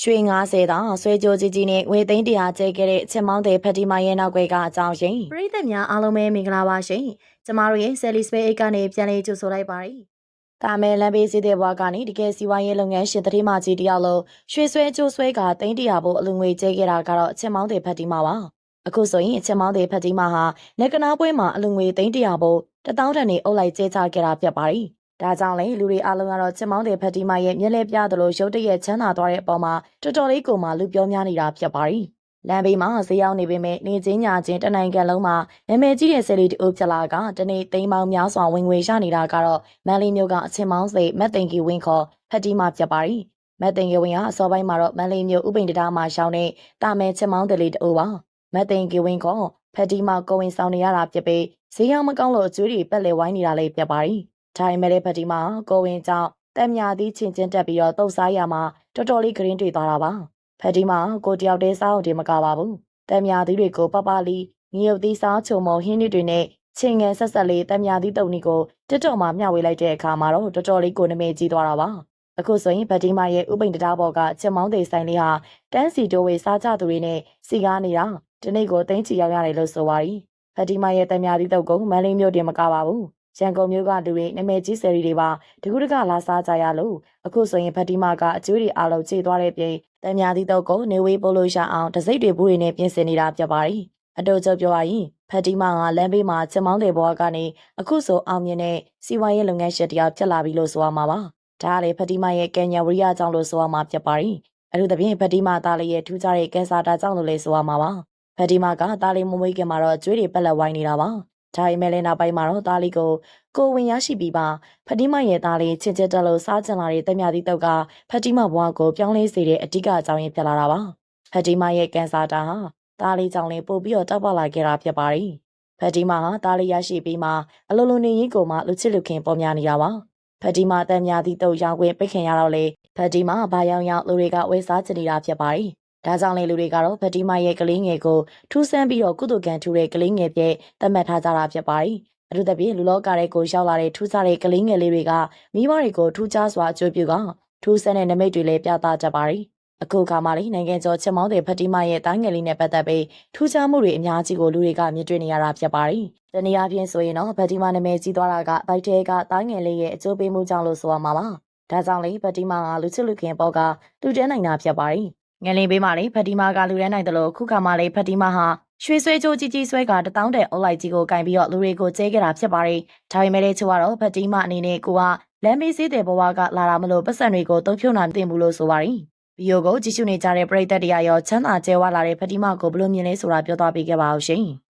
ရွှေ90တောင်ဆွဲကြိုးကြီးကြီးနဲ့ငွေသိန်း100ကျဲခဲ့တဲ့ချစ်မောင်းတဲ့ဖတီမာရဲ့နောက်ွယ်ကအကြောင်းရှင်ပရိသတ်များအားလုံးပဲမင်္ဂလာပါရှင်ကျမတို့ရဲ့ Sally Space အိတ်ကနေပြန်လည်ကြိုဆိုလိုက်ပါရစေ။ကာမဲလမ်းဘေးစီးတဲ့ဘွားကနေတကယ်စီဝိုင်းရေးလုပ်ငန်းရှင်တတိမကြီးတယောက်လုံးရွှေဆွဲကြိုးဆွဲကသိန်း100ဘို့အလူငွေကျဲခဲ့တာကတော့ချစ်မောင်းတဲ့ဖတီမာပါ။အခုဆိုရင်ချစ်မောင်းတဲ့ဖတီမာဟာလက်ကနာပွဲမှာအလူငွေသိန်း100ဘို့တထောင်တန်နေအုပ်လိုက်ကျဲချခဲ့တာဖြစ်ပါရီ။ ဒါကြောင့်လေလူတွေအားလုံးကတော့ချစ်မောင်းတဲ့ဖတီမာရဲ့မျက်လဲပြသလိုရုတ်တရက်ချမ်းသာသွားတဲ့အပေါ်မှာတော်တော်လေးကိုမှလူပြောများနေတာဖြစ်ပါရီ။လမ်းဘေးမှာဈေးရောက်နေပေမဲ့နေချင်းညာချင်းတနိုင်ငံလုံးမှာနာမည်ကြီးတဲ့ဆယ်လီတူဖြစ်လာကတနေ့သိန်းပေါင်းများစွာဝင်ငွေရနေတာကတော့မန်လေးမျိုးကအချင်းမောင်းစိတ်မက်တင်ကီဝင်းခေါ်ဖက်တီမာဖြစ်ပါရီမက်တင်ကီဝင်းကအစောပိုင်းမှာတော့မန်လေးမျိုးဥပိန်တရာမှာရှောင်းနေတာမဲချင်းမောင်းတယ်လေးတူပါမက်တင်ကီဝင်းခေါ်ဖက်တီမာကိုဝင်ဆောင်နေရတာဖြစ်ပြီးဈေးရောက်မကောင်းလို့အကျွေးတွေပက်လေဝိုင်းနေတာလေးဖြစ်ပါရီ ဒါပေမဲ့လည်းဖက်တီမာကိုဝင်ကြောင့်တက်မြသီးချင်းချင်းတက်ပြီးတော့တုတ်စားရမှာတော်တော်လေးဂရင်းတွေ့သွားတာပါဖက်ဒီမှာကိုတယောက်တည်းစားအောင်တင်မကပါဘူး။တံမြာသီးတွေကိုပပလီငရုတ်သီးစားချုံမဟင်းတွေနဲ့ချင်းငယ်ဆက်ဆက်လေးတံမြာသီးတုံနီကိုတက်တော်မှာမျှဝေလိုက်တဲ့အခါမှာတော့တော်တော်လေးကိုနမဲကြီးသွားတာပါ။အခုဆိုရင်ဖက်ဒီမာရဲ့ဥပိန်တရားပေါ်ကချက်မောင်းသေးဆိုင်လေးဟာတန်းစီတိုးဝေစားကြသူတွေနဲ့စီကားနေတာဒီနေ့ကိုတင်းချီရောက်ရတယ်လို့ဆိုပါရီ။ဖက်ဒီမာရဲ့တံမြာသီးတုပ်ကုန်းမန်လေးမြို့တင်မကပါဘူး။ ရန်ကုန်မြို့ကလူတွေနမဲကြီးဆယ်ရီတွေပါတကူတကလာစားကြရလို့အခုဆိုရင်ဖက်ဒီမာကအကျွေးတွေအားလုံးခြေသွားတဲ့ပြင်တံမြာသီးတော့ကိုနေဝေးပို့လို့ရအောင်တစိမ့်တွေဘူးတွေနဲ့ပြင်ဆင်နေတာပြပါရီအတူချုပ်ပြောရရင်ဖက်တီမာကလမ်းဘေးမှာချက်မောင်းတဲ့ဘဝကနေအခုဆိုအောင်မြင်တဲ့စီဝါရေးလုပ်ငန်းရှင်တရားဖြစ်လာပြီလို့ဆိုရမှာပါဒါကလေဖက်တီမာရဲ့ကံညာဝရိယကြောင့်လို့ဆိုရမှာဖြစ်ပါရီအထူးသဖြင့်ဖက်တီမာသားလေးရဲ့ထူးခြားတဲ့ကင်ဆာတာကြောင့်လို့လည်းဆိုရမှာပါဖက်တီမာကသားလေးမမွေးခင်မှာတော့ကျွေးတွေပက်လက်ဝိုင်းနေတာပါ ဒါပေမဲ့လည်းနောက်ပိုင်းမှာတော့သားလေးကိုကိုဝင်ရရှိပြီးပါဖက်တီမာရဲ့သားလေးချစ်ချစ်တက်လို့စားကြင်လာတဲ့တမယာသီးတုပ်ကဖက်တီမာဘွားကိုပြောင်းလဲစေတဲ့အဓိကအကြောင်းရင်းဖြစ်လာတာပါဖက်တီမာရဲ့ကန်ဆာတာဟာသားလေးကြောင့်လည်းပို့ပြီးတော့တောက်ပလာခဲ့တာဖြစ်ပါတယ်ဖက်တီမာဟာသားလေးရရှိပြီးမှအလိုလိုနေရင်ကိုမှလူချစ်လူခင်ပေါ်များနေတာပါဖက်တီမာတမယာသီးတုပ်ရောင်းခွင့်ပိတ်ခင်ရတော့လေဖက်တီမာဘာရောင်ရောင်လူတွေကဝယ်စားချင်နေတာဖြစ်ပါတယ် ဒါကြောင့်လေလူတွေကတော့ဖက်တီမာရဲ့ကလေးငယ်ကိုထူးဆန်းပြီးတော့ကုသကံထူတဲ့ကလေးငယ်ပြည့်သတ်မှတ်ထားကြတာဖြစ်ပါတယ်အထူးသဖြင့်လူလောကတဲ့ကိုရောက်လာတဲ့ထူးခြားတဲ့ကလေးငယ်လေးတွေကမိဘတွေကိုထူးခြားစွာအကျိုးပြုကထူးဆန်းတဲ့နမိတ်တွေလည်းပြသတတ်ပါတယ်။အခုအခါမှာလေးနိုင်ငံကျော်ချက်မောင်းတဲ့ဖတီမာရဲ့တိုင်းငယ်လေးနဲ့ပတ်သက်ပြီးထူးခြားမှုတွေအများကြီးကိုလူတွေကမြင်တွေ့နေရတာဖြစ်ပါတယ်။တနည်းအားဖြင့်ဆိုရင်တော့ဖတီမာနာမည်ကြီးသွားတာကဘိုက်တဲကတိုင်းငယ်လေးရဲ့အကျိုးပေးမှုကြောင့်လို့ဆိုရမှာပါ။ဒါကြောင့်လေဖတီမာကလူချစ်လူခင်ပေါ်ကလူတဲနိုင်တာဖြစ်ပါတယ်။ ငလင်ပေးမှလေဖတီမာကလူတဲနိုင်တယ်လို့ခုခါမှလေဖတီမာဟာရွှေဆွဲကြိုးကြီးကြီးဆွဲကတထောင်းတဲ့အုပ်လိုက်ကြီးကိုကင်ပြီးတော့လူတွေကိုကျဲခဲ့တာဖြစ်ပါတယ်။ဒါပေမဲ့လည်းချို့ကတော့ဖတီမာအနေနဲ့ကိုကလမ်းမေးစေးတဲ့ဘဝကလာတာမလို့ပတ်စံတွေကိုတုံ့ဖြုံနိုင်တင်ဘူးလို့ဆိုပါတယ်။ဗီဒီယိုကိုကြည့်ရှုနေကြတဲ့ပရိသတ်တွေကရောချမ်းသာကျဲဝလာတဲ့ဖတီမာကိုဘယ်လိုမြင်လဲဆိုတာပြောသွားပေးခဲ့ပါဦးရှင်။